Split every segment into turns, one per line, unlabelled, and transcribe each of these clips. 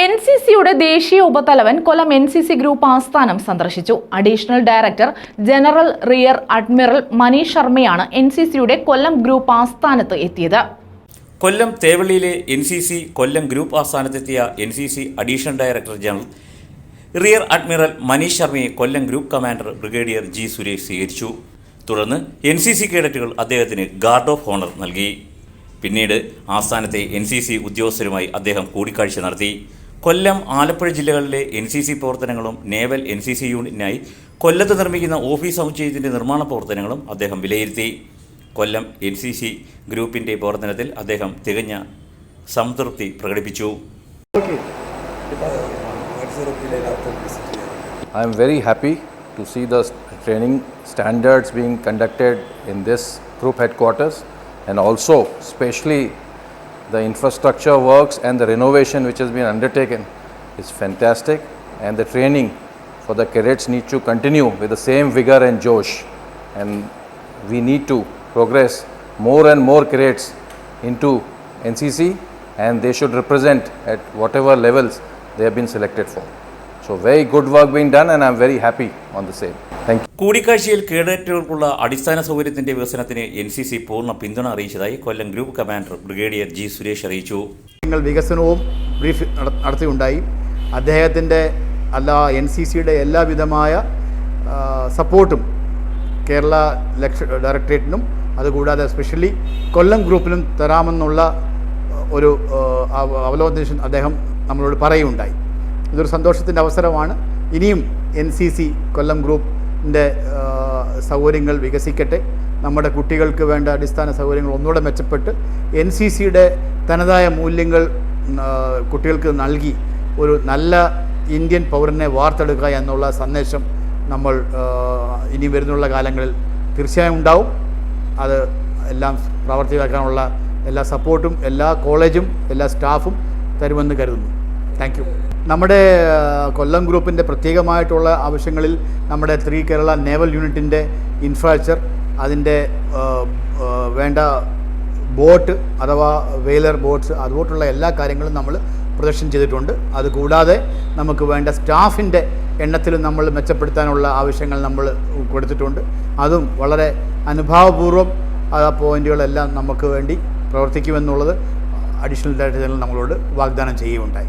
N C സിയുടെ ദേശീയ ഉപതലവൻ Kollam N C C group ആസ്ഥാനം സന്ദർശിച്ചു. Additional director general rear admiral Manish ശർമ്മയാണ് എൻ സി സിയുടെ കൊല്ലം ഗ്രൂപ്പ് ആസ്ഥാനത്ത് എത്തിയത്.
Kollam തേവള്ളിയിലെ N C C Kollam group ആസ്ഥാനത്തെത്തിയ N C C additional director general rear admiral Manish ശർമ്മയെ Kollam group commander brigadier G Suresh സ്വീകരിച്ചു. തുടർന്ന് N C C കേഡറ്റുകൾ അദ്ദേഹത്തിന് guard of owner നൽകി. പിന്നീട് ആസ്ഥാനത്തെ N C C ഉദ്യോഗസ്ഥരുമായി അദ്ദേഹം കൂടിക്കാഴ്ച നടത്തി. കൊല്ലം ആലപ്പുഴ ജില്ലകളിലെ എൻ സി സി പ്രവർത്തനങ്ങളും നേവൽ എൻ സി സി യൂണിറ്റിനായി കൊല്ലത്ത് നിർമ്മിക്കുന്ന ഓഫീസ് സമുച്ചയത്തിന്റെ നിർമ്മാണ പ്രവർത്തനങ്ങളും അദ്ദേഹം വിലയിരുത്തി. കൊല്ലം എൻ സി സി ഗ്രൂപ്പിന്റെ പ്രവർത്തനത്തിൽ അദ്ദേഹം തികഞ്ഞ സംതൃപ്തി പ്രകടിപ്പിച്ചു.
I am very happy to see the training standards standards conducted in in this group headquarters and also especially the infrastructure works and the renovation which has been undertaken is fantastic and the training for the cadets need to continue with the same vigor and josh and we need to progress more and more cadets into NCC and they should represent at whatever levels they have been selected for. So very good work being done and I'm very happy on the same. Thank you.
കൂടിക്കാഴ്ചയിൽ കേഡറ്റുകൾക്കുള്ള അടിസ്ഥാന സൗകര്യത്തിന്റെ വികസനത്തിന് N C C പൂർണ പിന്തുണ അറിയിച്ചതായി Kollam group commander brigadier G Suresh അറിയിച്ചു
നിങ്ങൾ വികസനവും ബ്രീഫ് നട- നടത്തിയുണ്ടായി അദ്ദേഹത്തിന്റെ അല്ല എൻ സി സിയുടെ എല്ലാവിധമായ സപ്പോർട്ടും കേരള ലക്ഷ ഡയറക്ടറേറ്റിനും അതുകൂടാതെ സ്പെഷ്യലി കൊല്ലം ഗ്രൂപ്പിനും തരാമെന്നുള്ള ഒരു അവലോകനം അദ്ദേഹം നമ്മളോട് പറയുകയുണ്ടായി ഇതൊരു സന്തോഷത്തിന്റെ അവസരമാണ്. ഇനിയും എൻ സി സി കൊല്ലം ഗ്രൂപ്പിന്റെ സൗകര്യങ്ങൾ വികസിക്കട്ടെ. നമ്മുടെ കുട്ടികൾക്ക് വേണ്ട അടിസ്ഥാന സൗകര്യങ്ങൾ ഒന്നുകൂടെ മെച്ചപ്പെട്ട് എൻ സി സിയുടെ തനതായ മൂല്യങ്ങൾ കുട്ടികൾക്ക് നൽകി ഒരു നല്ല ഇന്ത്യൻ പൗരനെ വാർത്തെടുക്കുക എന്നുള്ള സന്ദേശം നമ്മൾ ഇനി വരുന്നുള്ള കാലങ്ങളിൽ തീർച്ചയായും ഉണ്ടാവും. അത് എല്ലാം പ്രാവർത്തികമാക്കാനുള്ള എല്ലാ സപ്പോർട്ടും എല്ലാ കോളേജും എല്ലാ സ്റ്റാഫും തരുമെന്ന് കരുതുന്നു. താങ്ക് യു നമ്മുടെ കൊല്ലം ഗ്രൂപ്പിന്റെ പ്രത്യേകമായിട്ടുള്ള ആവശ്യങ്ങളിൽ നമ്മുടെ ത്രീ കേരള നേവൽ യൂണിറ്റിന്റെ ഇൻഫ്രാസ്ട്രക്ചർ അതിന്റെ വേണ്ട ബോട്ട് അഥവാ വെയിലർ ബോട്ട്സ് അതുപോലുള്ള എല്ലാ കാര്യങ്ങളും നമ്മൾ പ്രദർശനം ചെയ്തിട്ടുണ്ട്. അതുകൂടാതെ നമുക്ക് വേണ്ട സ്റ്റാഫിന്റെ എണ്ണത്തിലും നമ്മൾ മെച്ചപ്പെടുത്താനുള്ള ആവശ്യങ്ങൾ നമ്മൾ കൊടുത്തിട്ടുണ്ട്. അതും വളരെ അനുഭാവപൂർവം ആ പോയിന്റുകളെല്ലാം നമുക്ക് വേണ്ടി പ്രവർത്തിക്കുമെന്നുള്ളത് അഡീഷണൽ ഡയറക്ടർ ജനറൽ നമ്മളോട് വാഗ്ദാനം ചെയ്യുകയുണ്ടായി.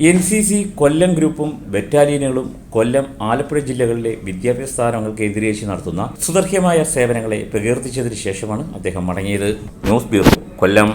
എൻ സി സി കൊല്ലം ഗ്രൂപ്പും ബറ്റാലിയനുകളും കൊല്ലം ആലപ്പുഴ ജില്ലകളിലെ വിദ്യാഭ്യാസ സ്ഥാപനങ്ങൾക്ക് എതിരേശി നടത്തുന്ന സുദർഹ്യമായ സേവനങ്ങളെ പ്രകീർത്തിച്ചതിന് ശേഷമാണ് അദ്ദേഹം മടങ്ങിയത്. News bureau Kollam.